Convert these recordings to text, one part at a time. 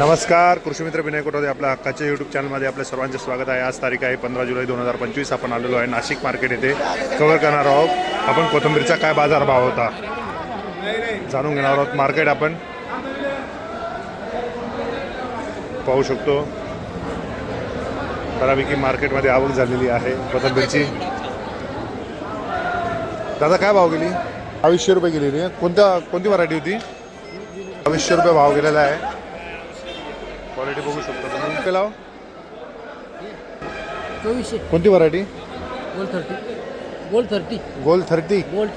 नमस्कार कृषीमित्र विनय कोटोदे आपल्या हक्काच्या यूट्यूब चॅनलमध्ये आपल्या सर्वांचे स्वागत आहे. आज तारीख आहे पंधरा जुलै दोन हजार पंचवीस. आपण आलेलो आहे नाशिक मार्केट येथे. कव्हर करणार आहोत. आपण कोथिंबीरचा काय बाजारभाव होता? जाणून घेणार आहोत मार्केट आपण. पाहू शकतो. बऱ्यापैकी मार्केटमध्ये आवक झालेली आहे. कोथंबीरची. दादा काय भाव गेली? बावीसशे रुपये गेलेली कोणत्या कोणती व्हरायटी होती? बावीसशे रुपये भाव गेलेला आहे. क्वालिटी बघू शकतो. तुम्ही इतके लाव. चोवीसशे. कोणती variety gold thirty gold thirty gold thirty gold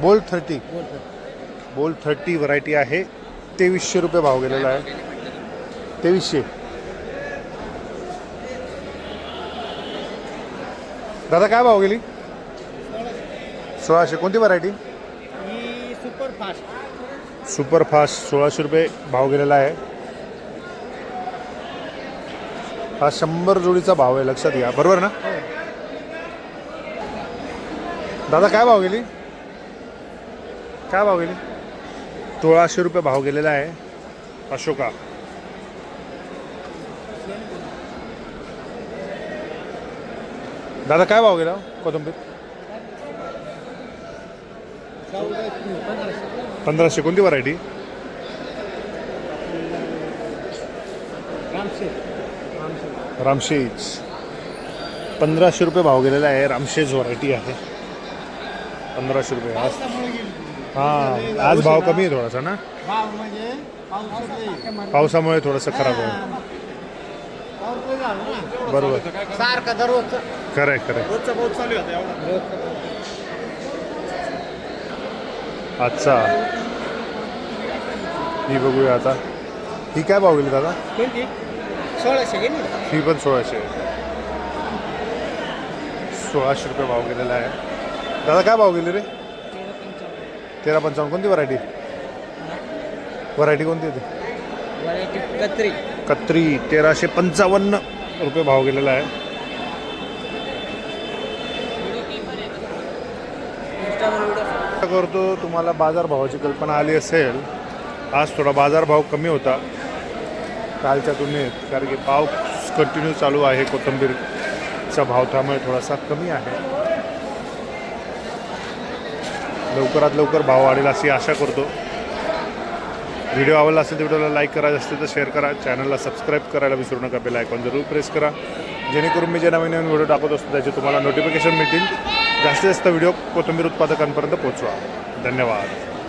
bold thirty gold thirty bold thirty variety आहे. तेवीसशे रुपये भाव गेलेला आहे. तेवीसशे. दादा काय भाव गेली? सोळाशे. कोणती व्हरायटी ही सुपर फास्ट सुपर फास्ट सोळाशे रुपये भाव गेलेला आहे. हा शंभर जोडीचा भाव आहे लक्षात घ्या. बरोबर ना? दादा काय भाव गेली? काय भाव गेली? सोळाशे रुपये भाव गेलेला आहे अशोका. दादा काय भाव गेला हो, कोथंबीर? पंधराशे कोणती व्हरायटी रामशेज. पंधराशे रुपये भाव गेलेला आहे रामशेज व्हरायटी आहे. पंधराशे रुपये. आज हां आज भाव कमी आहे थोडासा ना? पावसामुळे थोडंसं खराब आहे. बरोबर. खरं आहे खरं आहे. अच्छा. ही बघूया आता. ही काय भाव गेली दादा? सोळाशे ही पण सोळाशे. सोळाशे रुपये भाव गेलेला आहे. दादा काय भाव गेले रे? तेरा पंचावन्न. कोणती व्हरायटी व्हरायटी कोणती होती? कत्री. कत्री तेराशे पंचावन्न रुपये भाव गेलेला आहे. करतो तुम्हाला बाजारभावाची कल्पना आली असेल. आज थोडा बाजारभाव कमी होता. कालच्या तुलनेत कारण की पाऊस कंटिन्यू चालू आहे कोथिंबीरचा भाव त्यामुळे थोडासा कमी आहे. लवकरात लवकर भाव वाढेल अशी आशा करतो. व्हिडिओ आवडला असेल तर व्हिडिओला लाईक करायचं असेल तर शेअर करा. चॅनलला सबस्क्राईब करायला विसरू नका बेल आयकॉन जरूर प्रेस करा. जेणेकरून मी जे नवीन नवीन व्हिडिओ टाकत असतो त्याचे तुम्हाला नोटिफिकेशन मिळतील. जास्तीत जास्त व्हिडिओ कोथिंबीर उत्पादकांपर्यंत पोहोचवा. धन्यवाद.